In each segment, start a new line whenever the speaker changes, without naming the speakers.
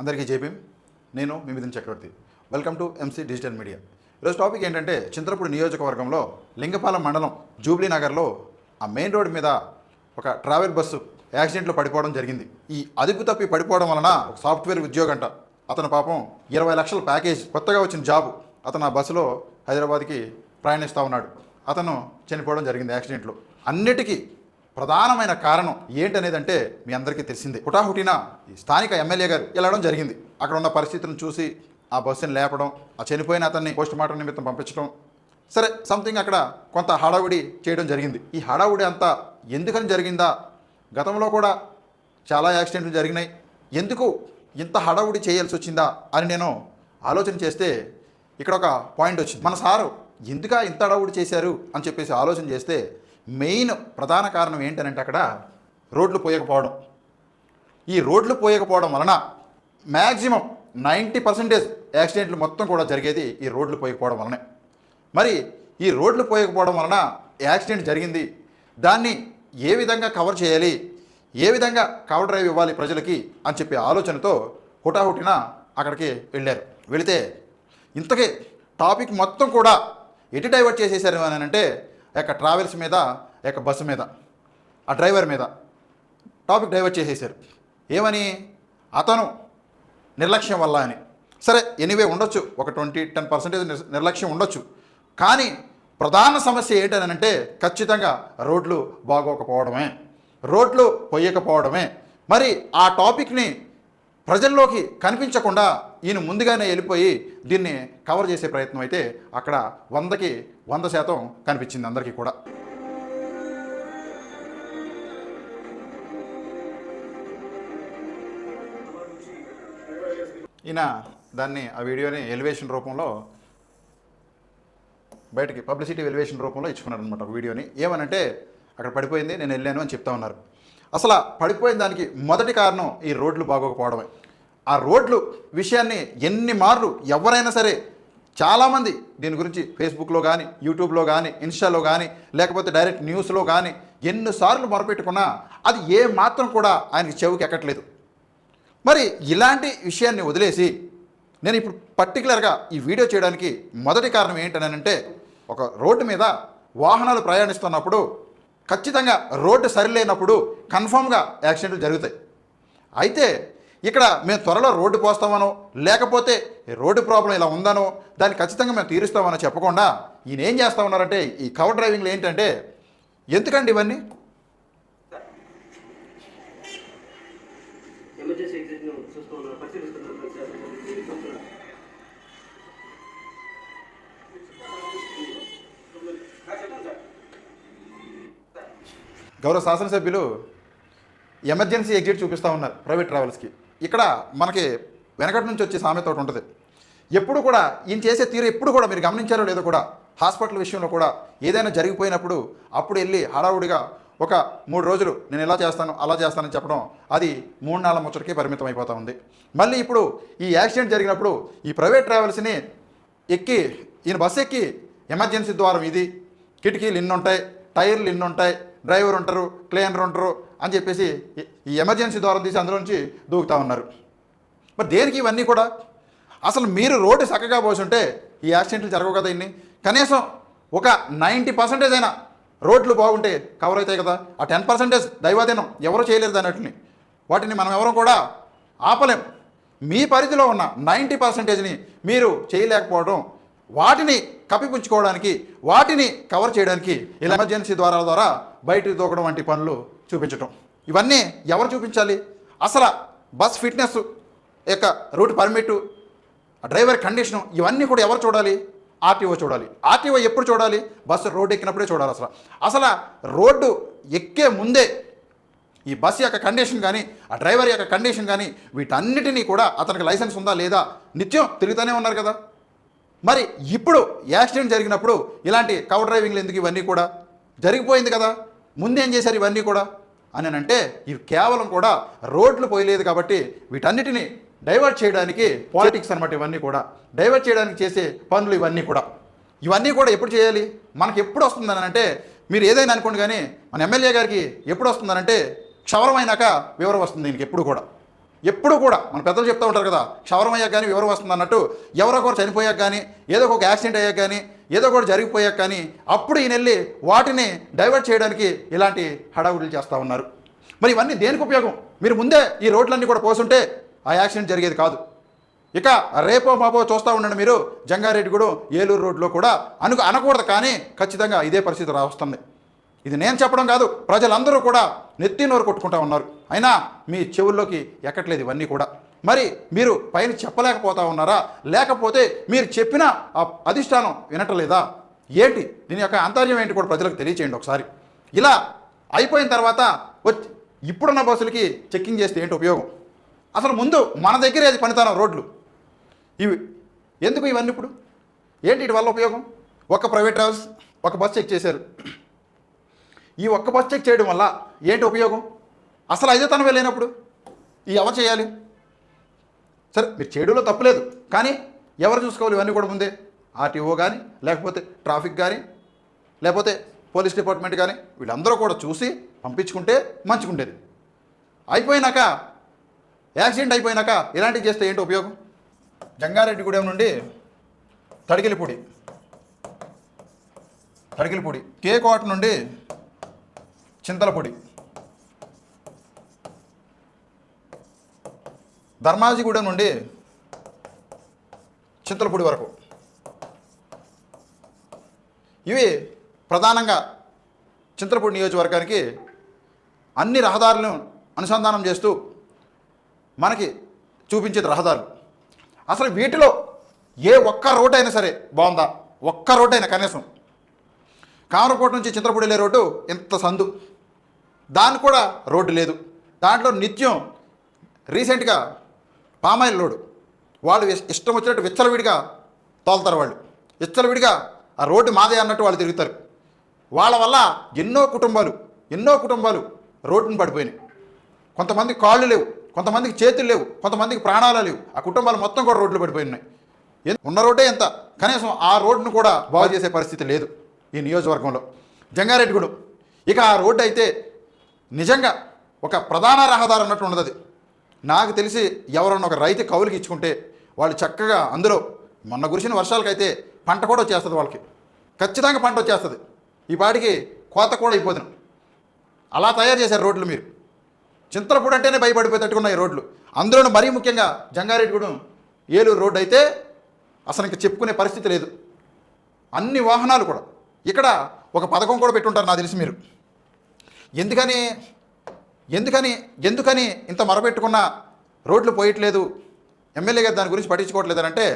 అందరికీ జేపీఎం నేను మీ Mithun Chakravarthy. Welcome to MC digital media ఈరోజు టాపిక్ ఏంటంటే చింతలపూడి నియోజకవర్గంలో లింగపాలెం మండలం జూబ్లీ నగర్లో ఆ మెయిన్ రోడ్ మీద ఒక ట్రావెల్ బస్సు యాక్సిడెంట్లో పడిపోవడం జరిగింది. ఈ అదుపు తప్పి పడిపోవడం వలన ఒక సాఫ్ట్వేర్ ఉద్యోగంట అతను పాపం ఇరవై లక్షల ప్యాకేజ్ కొత్తగా వచ్చిన జాబు అతను ఆ బస్సులో హైదరాబాద్కి ప్రయాణిస్తూ ఉన్నాడు. అతను చనిపోవడం జరిగింది యాక్సిడెంట్లో అన్నిటికీ ప్రధానమైన కారణం ఏంటనేదంటే మీ అందరికీ తెలిసిందే. హుటాహుటిన ఈ స్థానిక ఎమ్మెల్యే గారు వెళ్ళడం జరిగింది. అక్కడ ఉన్న పరిస్థితులను చూసి ఆ బస్సుని లేపడం ఆ చనిపోయిన అతన్ని పోస్ట్ మార్టం నిమిత్తం పంపించడం సరే సంథింగ్ అక్కడ కొంత హడావుడి చేయడం జరిగింది. ఈ హడావుడి అంతా ఎందుకని జరిగిందా? గతంలో కూడా చాలా యాక్సిడెంట్లు జరిగినాయి. ఎందుకు ఇంత హడావుడి చేయాల్సి వచ్చిందా అని నేను ఆలోచన చేస్తే ఇక్కడ ఒక పాయింట్ వచ్చింది. మన సారు ఎందుక ఇంత హడావుడి చేశారు అని చెప్పేసి ఆలోచన చేస్తే మెయిన్ ప్రధాన కారణం ఏంటనంటే అక్కడ రోడ్లు పోయకపోవడం. ఈ రోడ్లు పోయకపోవడం వలన మ్యాక్సిమం నైంటీ పర్సెంటేజ్ యాక్సిడెంట్లు మొత్తం కూడా జరిగేది ఈ రోడ్లు పోయకపోవడం వలనే. మరి ఈ రోడ్లు పోయకపోవడం వలన యాక్సిడెంట్ జరిగింది. దాన్ని ఏ విధంగా కవర్ చేయాలి? ఏ విధంగా కవర్ డ్రైవ్ ఇవ్వాలి ప్రజలకి? అని చెప్పే ఆలోచనతో హుటాహుటిన అక్కడికి వెళ్ళారు. వెళితే ఇంతకీ టాపిక్ మొత్తం కూడా ఎటు డైవర్ట్ చేసేసారు అని అంటే యొక్క ట్రావెల్స్ మీద యొక్క బస్సు మీద ఆ డ్రైవర్ మీద టాపిక్ డైవర్ట్ చేసేసారు ఏమని? అతను నిర్లక్ష్యం వల్ల అని. సరే ఎనీవే ఉండొచ్చు. ఒక ట్వంటీ టెన్ పర్సెంటేజ్ నిర్లక్ష్యం ఉండొచ్చు. కానీ ప్రధాన సమస్య ఏంటనంటే ఖచ్చితంగా రోడ్లు బాగోకపోవడమే. రోడ్లు పొయ్యకపోవడమే. మరి ఆ టాపిక్ని ప్రజల్లోకి కనిపించకుండా ఈయన ముందుగానే వెళ్ళిపోయి దీన్ని కవర్ చేసే ప్రయత్నం అయితే అక్కడ వందకి వంద శాతం కనిపించింది అందరికీ కూడా. ఈయన దాన్ని ఆ వీడియోని ఎలివేషన్ రూపంలో బయటికి పబ్లిసిటీ ఎలివేషన్ రూపంలో ఇచ్చుకున్నారు అనమాట ఒక వీడియోని. ఏమనంటే అక్కడ పడిపోయింది నేను వెళ్ళాను అని చెప్తా ఉన్నారు. అసలు పడిపోయిన దానికి మొదటి కారణం ఈ రోడ్లు బాగోకపోవడమే. ఆ రోడ్లు విషయాన్ని ఎన్ని మార్లు ఎవరైనా సరే చాలామంది దీని గురించి ఫేస్బుక్లో కానీ యూట్యూబ్లో కానీ ఇన్స్టాలో కానీ లేకపోతే డైరెక్ట్ న్యూస్లో కానీ ఎన్నిసార్లు మొరపెట్టుకున్నా అది ఏ మాత్రం కూడా ఆయనకి చెవికి ఎక్కట్లేదు. మరి ఇలాంటి విషయాన్ని వదిలేసి నేను ఇప్పుడు పర్టికులర్గా ఈ వీడియో చేయడానికి మొదటి కారణం ఏంటనంటే ఒక రోడ్డు మీద వాహనాలు ప్రయాణిస్తున్నప్పుడు ఖచ్చితంగా రోడ్డు సరిలేనప్పుడు కన్ఫామ్గా యాక్సిడెంట్లు జరుగుతాయి. అయితే ఇక్కడ మేము త్వరలో రోడ్డు పోస్తామనో లేకపోతే రోడ్డు ప్రాబ్లం ఇలా ఉందనో దాన్ని ఖచ్చితంగా మేము తీరుస్తామనో చెప్పకుండా ఈయన ఏం చేస్తా ఉన్నారంటే ఈ కవర్ డ్రైవింగ్లు ఏంటంటే ఎందుకండి ఇవన్నీ
ఎమర్జెన్సీ ఎగ్జిట్ను చూస్తున్నారు పరిశీలిస్తున్నారు
గౌరవ శాసనసభ్యులు ఎమర్జెన్సీ ఎగ్జిట్ చూపిస్తూ ఉన్నారు ప్రైవేట్ ట్రావెల్స్కి. ఇక్కడ మనకి వెనకటి నుంచి వచ్చే సామెత ఒకటి ఉంటుంది. ఎప్పుడు కూడా ఈయన చేసే తీరు ఎప్పుడు కూడా మీరు గమనించారో లేదో కూడా హాస్పిటల్ విషయంలో కూడా ఏదైనా జరిగిపోయినప్పుడు అప్పుడు వెళ్ళి హడావుడిగా ఒక మూడు రోజులు నేను ఇలా చేస్తాను అలా చేస్తానని చెప్పడం అది మూడు నాలుగు ముచ్చటికే పరిమితం అయిపోతూ ఉంది. మళ్ళీ ఇప్పుడు ఈ యాక్సిడెంట్ జరిగినప్పుడు ఈ ప్రైవేట్ ట్రావెల్స్ని ఎక్కి ఈయన బస్సు ఎక్కి ఎమర్జెన్సీ ద్వారం ఇది. కిటికీలు ఇన్ని ఉంటాయి టైర్లు ఇన్ని ఉంటాయి డ్రైవర్ ఉంటారు క్లీనర్ ఉంటారు అని చెప్పేసి ఈ- ఎమర్జెన్సీ ద్వారా తీసి అందులో నుంచి దూకుతా ఉన్నారు. మరి దేనికి ఇవన్నీ కూడా? అసలు మీరు రోడ్డు చక్కగా పోసుంటే ఈ యాక్సిడెంట్లు జరగవు కదా ఇన్ని. కనీసం ఒక నైంటీ పర్సెంటేజ్ అయినా రోడ్లు బాగుంటే కవర్ అవుతాయి కదా. ఆ టెన్ పర్సెంటేజ్ దైవాధీనం ఎవరు చేయలేరు దానిటిని వాటిని మనం ఎవరం కూడా ఆపలేం. మీ పరిధిలో ఉన్న నైంటీ పర్సెంటేజ్ని మీరు చేయలేకపోవడం వాటిని కప్పిపుచ్చుకోవడానికి వాటిని కవర్ చేయడానికి ఇలా ఎమర్జెన్సీ ద్వారా ద్వారా బయటకు దూకడం వంటి పనులు చూపించటం. ఇవన్నీ ఎవరు చూపించాలి? అసలు బస్ ఫిట్నెస్ యొక్క రూట్ పర్మిట్ డ్రైవర్ కండిషను ఇవన్నీ కూడా ఎవరు చూడాలి? ఆర్టీఓ చూడాలి. ఆర్టీఓ ఎప్పుడు చూడాలి? బస్సు రోడ్డు ఎక్కినప్పుడే చూడాలి అసలు. అసలు రోడ్డు ఎక్కే ముందే ఈ బస్సు యొక్క కండిషన్ కానీ ఆ డ్రైవర్ యొక్క కండిషన్ కానీ వీటన్నిటినీ కూడా అతనికి లైసెన్స్ ఉందా లేదా? నిత్యం తిరుగుతూనే ఉన్నారు కదా. మరి ఇప్పుడు యాక్సిడెంట్ జరిగినప్పుడు ఇలాంటి కవర్ డ్రైవింగ్లు ఎందుకు ఇవన్నీ కూడా? జరిగిపోయింది కదా. ముందేం చేశారు ఇవన్నీ కూడా? అని అంటే ఇవి కేవలం కూడా రోడ్లు పోయలేదు కాబట్టి వీటన్నిటిని డైవర్ట్ చేయడానికి పాలిటిక్స్ అనమాట ఇవన్నీ కూడా. డైవర్ట్ చేయడానికి చేసే పనులు ఇవన్నీ కూడా. ఇవన్నీ కూడా ఎప్పుడు చేయాలి? మనకి ఎప్పుడు వస్తుందని అంటే మీరు ఏదైనా అనుకోండి కానీ మన ఎమ్మెల్యే గారికి ఎప్పుడు వస్తుందనంటే క్షవరమైనాక వివరం వస్తుంది దీనికి ఎప్పుడు కూడా. ఎప్పుడు కూడా మన పెద్దలు చెప్తూ ఉంటారు కదా క్షవరం అయ్యాక కానీ వివరం వస్తుంది అన్నట్టు ఎవరో ఒకరు చనిపోయాక కానీ ఏదో ఒక యాక్సిడెంట్ అయ్యాక కానీ ఏదో ఒకటి జరిగిపోయాక కానీ అప్పుడు ఈయన వెళ్ళి వాటిని డైవర్ట్ చేయడానికి ఇలాంటి హడావుడులు చేస్తూ ఉన్నారు. మరి ఇవన్నీ దేనికి ఉపయోగం? మీరు ముందే ఈ రోడ్లన్నీ కూడా పోసుంటే ఆ యాక్సిడెంట్ జరిగేది కాదు. ఇక రేపో మాపో చూస్తూ ఉండండి మీరు జంగారెడ్డిగూడెం ఏలూరు రోడ్లో కూడా అను అనకూడదు కానీ ఖచ్చితంగా ఇదే పరిస్థితి రావస్తుంది. ఇది నేను చెప్పడం కాదు ప్రజలందరూ కూడా నెత్తి నోరు కొట్టుకుంటా ఉన్నారు. అయినా మీ చెవుల్లోకి ఎక్కట్లేదు ఇవన్నీ కూడా. మరి మీరు పైన చెప్పలేకపోతా ఉన్నారా? లేకపోతే మీరు చెప్పిన ఆ అధిష్టానం వినటలేదా? ఏంటి? దీని యొక్క అంతర్యం ఏంటి కూడా ప్రజలకు తెలియచేయండి ఒకసారి. ఇలా అయిపోయిన తర్వాత వచ్చి ఇప్పుడున్న బస్సులకి చెక్కింగ్ చేస్తే ఏంటి ఉపయోగం? అసలు ముందు మన దగ్గరే అది పనితనం రోడ్లు. ఇవి ఎందుకు ఇవన్నీ ఇప్పుడు? ఏంటి వీటి వల్ల ఉపయోగం? ఒక ప్రైవేట్ ట్రావెల్స్ ఒక బస్ చెక్ చేశారు. ఈ ఒక్క బస్ చెక్ చేయడం వల్ల ఏంటి ఉపయోగం? అసలు అయితే లేనప్పుడు ఈ ఎవరు చేయాలి? సరే మీరు చేయడంలో తప్పులేదు కానీ ఎవరు చూసుకోవాలి? ఇవన్నీ కూడా ముందే. ఆర్టీఓ కానీ లేకపోతే ట్రాఫిక్ కానీ లేకపోతే పోలీస్ డిపార్ట్మెంట్ కానీ వీళ్ళందరూ కూడా చూసి పంపించుకుంటే మంచిగుండేది. అయిపోయినాక యాక్సిడెంట్ అయిపోయినాక ఇలాంటివి చేస్తే ఏంటి ఉపయోగం? జంగారెడ్డిగూడెం నుండి తడికిలిపూడి. తడికిలిపూడి. కేకోట నుండి చింతలపూడి. ధర్మాజిగూడెం నుండి చింతలపూడి వరకు. ఇవి ప్రధానంగా చింతలపూడి నియోజకవర్గానికి అన్ని రహదారులను అనుసంధానం చేస్తూ మనకి చూపించే రహదారులు. అసలు వీటిలో ఏ ఒక్క రోడ్ అయినా సరే బాగుందా? ఒక్క రోడ్ అయినా కనీసం. కామరకోట నుంచి చింతలపూడి వెళ్ళే రోడ్డు ఇంత సందు. దాన్ని కూడా రోడ్డు లేదు. దాంట్లో నిత్యం రీసెంట్గా పామాయిల్ రోడ్డు. వాళ్ళు ఇష్టం వచ్చినట్టు విచ్చలవిడిగా తోలుతారు వాళ్ళు. విచ్చలవిడిగా ఆ రోడ్డు మాదే అన్నట్టు వాళ్ళు తిరుగుతారు. వాళ్ళ వల్ల ఎన్నో కుటుంబాలు ఎన్నో కుటుంబాలు రోడ్డును పడిపోయినాయి. కొంతమంది కాళ్ళు లేవు కొంతమందికి చేతులు లేవు కొంతమందికి ప్రాణాలు లేవు. ఆ కుటుంబాలు మొత్తం కూడా రోడ్లు పడిపోయినాయి. ఉన్న రోడ్డే ఎంత? కనీసం ఆ రోడ్డును కూడా బాగు చేసే పరిస్థితి లేదు ఈ నియోజకవర్గంలో. జంగారెడ్డిగూడెం. ఇక ఆ రోడ్డు అయితే నిజంగా ఒక ప్రధాన రహదారి అన్నట్టు ఉండదు అది నాకు తెలిసి ఎవరన్నా ఒక రైతు కౌలుకి ఇచ్చుకుంటే వాళ్ళు చక్కగా అందులో మొన్న కురిసిన వర్షాలకైతే పంట కూడా వచ్చేస్తుంది వాళ్ళకి. ఖచ్చితంగా పంట వచ్చేస్తుంది. ఈ పాటికి కోత కూడా అయిపోతుంది అలా తయారు చేశారు రోడ్లు మీరు. చింతలపూడి అంటేనే భయపడిపోయేటట్టుకున్నాయి రోడ్లు. అందులోనూ మరీ ముఖ్యంగా జంగారెడ్డిగూడెం ఏలూరు రోడ్డు అయితే అసలు ఇంకా చెప్పుకునే పరిస్థితి లేదు. అన్ని వాహనాలు కూడా. ఇక్కడ ఒక పథకం కూడా పెట్టుంటారు నాకు తెలిసి మీరు. ఎందుకని ఎందుకని ఎందుకని ఇంత మొరపెట్టుకున్న రోడ్లు పోయట్లేదు? ఎమ్మెల్యే గారు దాని గురించి పట్టించుకోవట్లేదు అంటే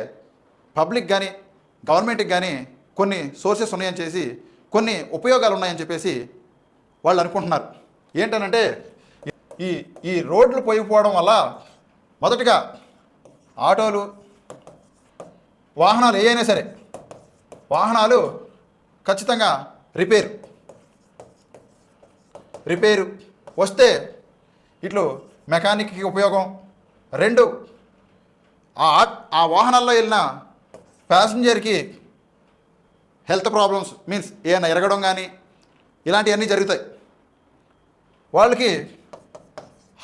పబ్లిక్ కానీ గవర్నమెంట్కి కానీ కొన్ని సోర్సెస్ ఉన్నాయని చేసి కొన్ని ఉపయోగాలు ఉన్నాయని చెప్పేసి వాళ్ళు అనుకుంటున్నారు. ఏంటనంటే ఈ ఈ రోడ్లు పోయిపోవడం వల్ల మొదటిగా ఆటోలు వాహనాలు ఏ అయినా సరే వాహనాలు ఖచ్చితంగా రిపేర్. రిపేరు వస్తే ఇట్లు మెకానిక్కి ఉపయోగం. రెండు ఆ ఆ- వాహనాల్లో వెళ్ళిన ప్యాసింజర్కి హెల్త్ ప్రాబ్లమ్స్ మీన్స్ ఏమైనా ఎరగడం కానీ ఇలాంటివన్నీ జరుగుతాయి. వాళ్ళకి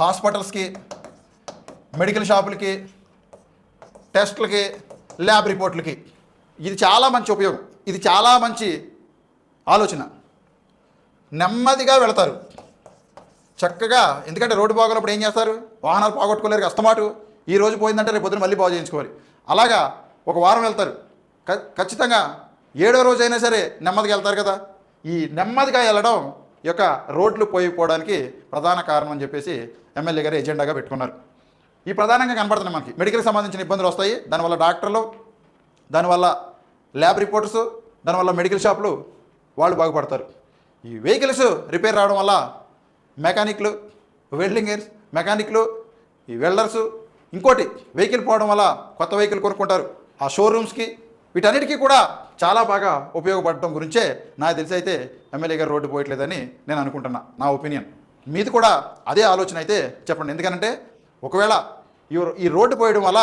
హాస్పిటల్స్కి మెడికల్ షాపులకి టెస్టులకి ల్యాబ్ రిపోర్ట్లకి ఇది చాలా మంచి ఉపయోగం. ఇది చాలా మంచి ఆలోచన. నెమ్మదిగా వెళతారు. చక్కగా ఎందుకంటే రోడ్డు బాగోనప్పుడు ఏం చేస్తారు? వాహనాలు పోగొట్టుకోలేరు అస్తమాటు. ఈ రోజు పోయిందంటే రేపు పొద్దున మళ్ళీ బాగు చేయించుకోవాలి. అలాగా ఒక వారం వెళ్తారు. క- ఖచ్చితంగా ఏడో రోజు అయినా సరే నెమ్మదిగా వెళ్తారు కదా. ఈ నెమ్మదిగా వెళ్ళడం యొక్క రోడ్లు పోయిపోవడానికి ప్రధాన కారణం అని చెప్పేసి ఎమ్మెల్యే గారు ఎజెండాగా పెట్టుకున్నారు. ఈ ప్రధానంగా కనబడుతున్నాయి మనకి. మెడికల్కి సంబంధించిన ఇబ్బందులు వస్తాయి. దానివల్ల డాక్టర్లు దానివల్ల ల్యాబ్ రిపోర్ట్స్ దానివల్ల మెడికల్ షాపులు వాళ్ళు బాగుపడతారు. ఈ వెహికల్స్ రిపేర్ రావడం వల్ల మెకానిక్లు వెల్డింగర్స్ మెకానిక్లు ఈ వెల్డర్స్ ఇంకోటి వెహికల్ పోవడం వల్ల కొత్త వెహికల్ కొనుక్కుంటారు. ఆ షోరూమ్స్కి వీటన్నిటికీ కూడా చాలా బాగా ఉపయోగపడటం గురించే నాకు తెలిసి అయితే ఎమ్మెల్యే గారు రోడ్డు పోయట్లేదని నేను అనుకుంటున్నా నా ఒపీనియన్. మీది కూడా అదే ఆలోచన అయితే చెప్పండి. ఎందుకనంటే ఒకవేళ ఈ ఈ రోడ్డు పోయడం వల్ల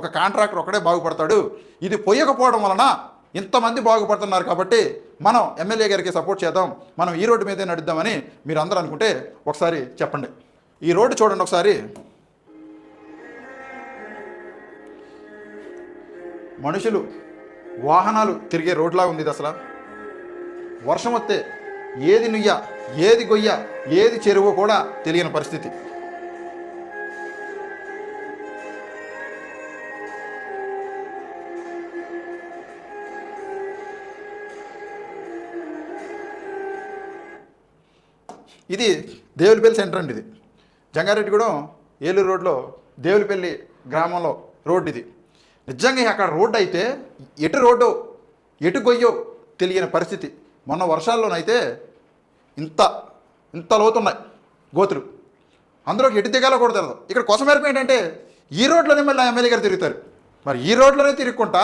ఒక కాంట్రాక్టర్ ఒకడే బాగుపడతాడు ఇది పోయకపోవడం వలన ఇంతమంది బాగుపడుతున్నారు కాబట్టి మనం ఎమ్మెల్యే గారికి సపోర్ట్ చేద్దాం మనం ఈ రోడ్డు మీదే నడుద్దామని మీరు అందరూ అనుకుంటే ఒకసారి చెప్పండి. ఈ రోడ్డు చూడండి ఒకసారి. మనుషులు వాహనాలు తిరిగే రోడ్లా ఉంది అసలు. వర్షం వస్తే ఏది నుయ్య ఏది గొయ్య ఏది చెరువు కూడా తెలియని పరిస్థితి. ఇది దేవులపల్లి సెంటర్ అండి ఇది. జంగారెడ్డిగూడెం ఏలూరు రోడ్లో దేవులపల్లి గ్రామంలో రోడ్డు ఇది. నిజంగా అక్కడ రోడ్డు అయితే ఎటు రోడ్డు ఎటు గొయ్యో తెలియని పరిస్థితి. మొన్న వర్షాల్లోనైతే ఇంత ఇంత లోతున్నాయి గోతులు. అందులోకి ఎటు దిగాలో కూడా తెలియదు ఇక్కడ కొసమేరపు ఏంటంటే ఈ రోడ్లోనే మళ్ళీ ఎమ్మెల్యే గారు తిరుగుతారు. మరి ఈ రోడ్లోనే తిరుగుకుంటా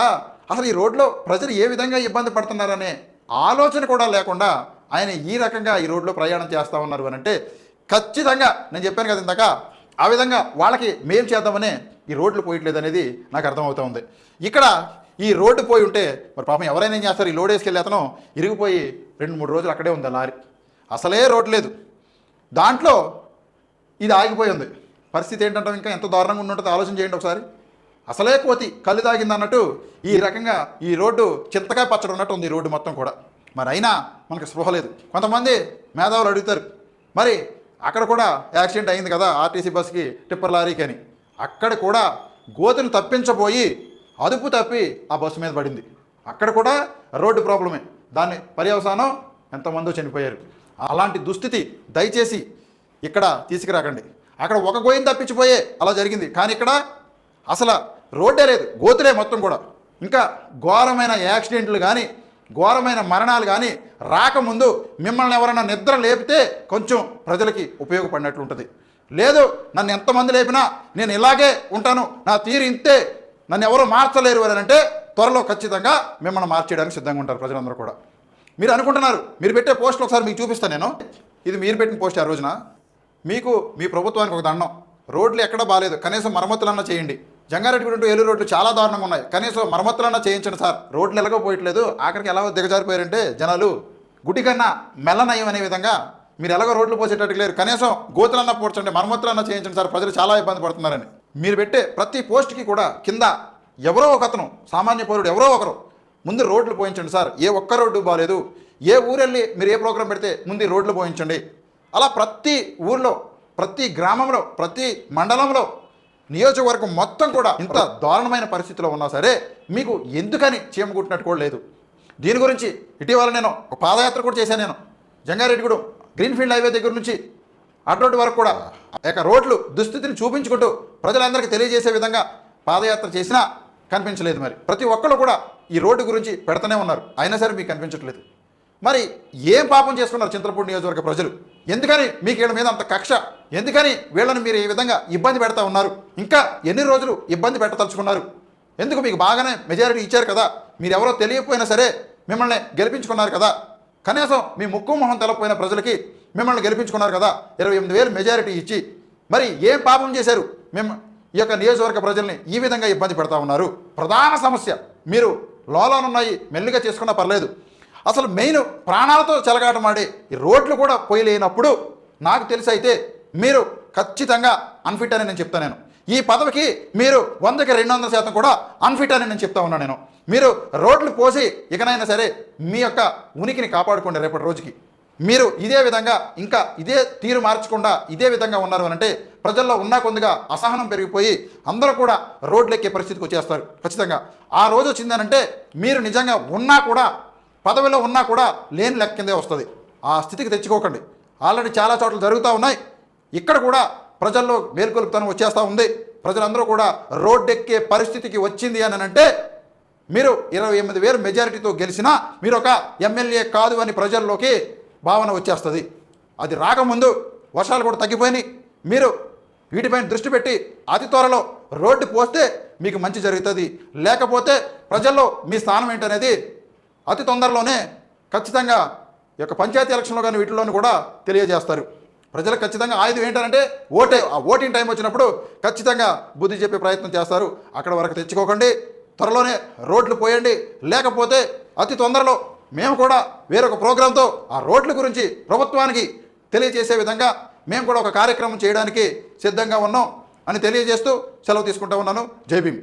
అసలు ఈ రోడ్లో ప్రజలు ఏ విధంగా ఇబ్బంది పడుతున్నారనే ఆలోచన కూడా లేకుండా ఆయన ఈ రకంగా ఈ రోడ్లో ప్రయాణం చేస్తూ ఉన్నారు అని అంటే ఖచ్చితంగా నేను చెప్పాను కదా ఇందాక ఆ విధంగా వాళ్ళకి మేలు చేద్దామనే ఈ రోడ్లు పోయట్లేదు అనేది నాకు అర్థమవుతా ఉంది. ఇక్కడ ఈ రోడ్డు పోయి ఉంటే మరి పాపం ఎవరైనా ఏం చేస్తారు? ఈ లోడ్ వేసుకెళ్ళి అతను ఇరిగిపోయి రెండు మూడు రోజులు అక్కడే ఉంది ఆ లారీ. అసలే రోడ్ లేదు. దాంట్లో ఇది ఆగిపోయి ఉంది. పరిస్థితి ఏంటంటే ఇంకా ఎంత దారుణంగా ఉండుంటుందో? ఆలోచన చేయండి ఒకసారి. అసలే కోతి కళ్ళు తాగింది అన్నట్టు ఈ రకంగా ఈ రోడ్డు చింతకాయ పచ్చడి ఉన్నట్టు ఉంది ఈ రోడ్డు మొత్తం కూడా. మరి అయినా మనకు స్పృహ లేదు. కొంతమంది మేధావులు అడుగుతారు. మరి అక్కడ కూడా యాక్సిడెంట్ అయింది కదా ఆర్టీసీ బస్కి టిప్పర్ లారీకి అని. అక్కడ కూడా గోతులు తప్పించబోయి అదుపు తప్పి ఆ బస్సు మీద పడింది. అక్కడ కూడా రోడ్డు ప్రాబ్లమే. దాన్ని పర్యవసానం ఎంతమందో చనిపోయారు. అలాంటి దుస్థితి దయచేసి ఇక్కడ తీసుకురాకండి. అక్కడ ఒక గోయిని తప్పించిపోయే అలా జరిగింది. కానీ ఇక్కడ అసలు రోడ్డే లేదు. గోతులే మొత్తం కూడా. ఇంకా ఘోరమైన యాక్సిడెంట్లు కానీ ఘోరమైన మరణాలు కానీ రాకముందు మిమ్మల్ని ఎవరైనా నిద్ర లేపితే కొంచెం ప్రజలకి ఉపయోగపడినట్లు ఉంటుంది. లేదు నన్ను ఎంతమంది లేపినా నేను ఇలాగే ఉంటాను నా తీరు ఇంతే నన్ను ఎవరు మార్చలేరు అని అంటే త్వరలో ఖచ్చితంగా మిమ్మల్ని మార్చేయడానికి సిద్ధంగా ఉంటారు ప్రజలందరూ కూడా. మీరు అనుకుంటున్నారు మీరు పెట్టే పోస్టులు ఒకసారి మీకు చూపిస్తాను నేను. ఇది మీరు పెట్టిన పోస్ట్ ఆ రోజున. మీకు మీ ప్రభుత్వానికి ఒక దండం. రోడ్లు ఎక్కడ బాగాలేదు కనీసం మరమ్మతులన్నా చేయండి. జంగారెడ్డిగూడెం టు ఏలూరు రోడ్లు చాలా దారుణంగా ఉన్నాయి. కనీసం మరమ్మతులన్నా చేయించండి సార్. రోడ్లు ఎలాగో పోయట్లేదు ఆఖరికి ఎలా దిగజారిపోయారంటే జనాలు గుడి కన్నా మెల్లనయం అనే విధంగా మీరు ఎలాగో రోడ్లు పోసేటట్టు లేరు. కనీసం గోతులన్నా పోడ్చండి మరమ్మతులన్నా చేయించండి సార్. ప్రజలు చాలా ఇబ్బంది పడుతున్నారని. మీరు పెట్టే ప్రతి పోస్ట్కి కూడా కింద ఎవరో ఒకతను సామాన్య పౌరుడు ఎవరో ఒకరు ముందు రోడ్లు పోయించండి సార్. ఏ ఒక్క రోడ్డు బాగాలేదు ఏ ఊరెళ్ళి మీరు ఏ ప్రోగ్రాం పెడితే ముందు రోడ్లు పోయించండి. అలా ప్రతి ఊర్లో ప్రతి గ్రామంలో ప్రతి మండలంలో నియోజకవర్గం మొత్తం కూడా ఇంత దారుణమైన పరిస్థితిలో ఉన్నా సరే మీకు ఎందుకని చీమ కుట్టినట్టు కూడా లేదు. దీని గురించి ఇటీవల నేను ఒక పాదయాత్ర కూడా చేశాను నేను. జంగారెడ్డిగూడెం గ్రీన్ఫీల్డ్ హైవే దగ్గర నుంచి అటువంటి వరకు కూడా యొక్క రోడ్లు దుస్థితిని చూపించుకుంటూ ప్రజలందరికీ తెలియజేసే విధంగా పాదయాత్ర చేసినా కనిపించలేదు మరి. ప్రతి ఒక్కళ్ళు కూడా ఈ రోడ్డు గురించి పెడతానే ఉన్నారు. అయినా సరే మీకు కనిపించట్లేదు. మరి ఏం పాపం చేసుకున్నారు చింతలపూడి నియోజకవర్గ ప్రజలు? ఎందుకని మీకు వీళ్ళ మీద అంత కక్ష? ఎందుకని వీళ్ళని మీరు ఈ విధంగా ఇబ్బంది పెడతా ఉన్నారు? ఇంకా ఎన్ని రోజులు ఇబ్బంది పెట్టదలుచుకున్నారు? ఎందుకు మీకు బాగానే మెజారిటీ ఇచ్చారు కదా? మీరు ఎవరో తెలియకపోయినా సరే మిమ్మల్ని గెలిపించుకున్నారు కదా? కనీసం మీ ముక్కు మొహం తెలపోయిన ప్రజలకి మిమ్మల్ని గెలిపించుకున్నారు కదా? ఇరవై ఎనిమిది వేలు మెజారిటీ ఇచ్చి మరి ఏం పాపం చేశారు? మేము ఈ యొక్క నియోజకవర్గ ప్రజల్ని ఈ విధంగా ఇబ్బంది పెడతా ఉన్నారు. ప్రధాన సమస్య. మీరు లోలోనున్నాయి మెల్లిగా చేసుకున్నా పర్లేదు. అసలు మెయిన్ ప్రాణాలతో చెలగాటమాడే ఈ రోడ్లు కూడా పోయలేనప్పుడు నాకు తెలిసి అయితే మీరు ఖచ్చితంగా అన్ఫిట్ అని నేను చెప్తాను నేను. ఈ పదవికి మీరు వందకి రెండు వందల శాతం కూడా అన్ఫిట్ అని నేను చెప్తా ఉన్నాను నేను. మీరు రోడ్లు పోసి ఇకనైనా సరే మీ యొక్క ఉనికిని కాపాడుకోండి రేపటి రోజుకి. మీరు ఇదే విధంగా ఇంకా ఇదే తీరు మార్చకుండా ఇదే విధంగా ఉన్నారు అని అంటే ప్రజల్లో ఉన్న కొద్దిగా అసహనం పెరిగిపోయి అందరూ కూడా రోడ్లు ఎక్కే పరిస్థితికి వచ్చేస్తారు ఖచ్చితంగా. ఆ రోజు వచ్చిందనంటే మీరు నిజంగా ఉన్నా కూడా పదవిలో ఉన్నా కూడా లేని లెక్క కిందే వస్తుంది. ఆ స్థితికి తెచ్చుకోకండి. ఆల్రెడీ చాలా చోట్ల జరుగుతూ ఉన్నాయి. ఇక్కడ కూడా ప్రజల్లో మేల్కొలుపుతనం వచ్చేస్తూ ఉంది. ప్రజలందరూ కూడా రోడ్డెక్కే పరిస్థితికి వచ్చింది అని అంటే మీరు ఇరవై ఎనిమిది వేలు మెజారిటీతో గెలిచినా మీరు ఒక ఎమ్మెల్యే కాదు అని ప్రజల్లోకి భావన వచ్చేస్తుంది. అది రాకముందు వర్షాలు కూడా తగ్గిపోయినాయి. మీరు వీటిపైన దృష్టి పెట్టి అతి త్వరలో రోడ్డు పోస్తే మీకు మంచి జరుగుతుంది. లేకపోతే ప్రజల్లో మీ స్థానం ఏంటనేది అతి తొందరలోనే ఖచ్చితంగా ఈ యొక్క పంచాయతీ ఎలక్షన్లో కానీ వీటిలోనూ కూడా తెలియజేస్తారు. ప్రజలకు ఖచ్చితంగా ఆయుధం ఏంటంటే ఓటే ఆ ఓటింగ్ టైం వచ్చినప్పుడు ఖచ్చితంగా బుద్ధి చెప్పే ప్రయత్నం చేస్తారు. అక్కడ వరకు తెచ్చుకోకండి. త్వరలోనే రోడ్లు పోయండి. లేకపోతే అతి తొందరలో మేము కూడా వేరొక ప్రోగ్రాంతో ఆ రోడ్ల గురించి ప్రభుత్వానికి తెలియజేసే విధంగా మేము కూడా ఒక కార్యక్రమం చేయడానికి సిద్ధంగా ఉన్నాం అని తెలియజేస్తూ సెలవు తీసుకుంటా ఉన్నాను. జై భీమ్.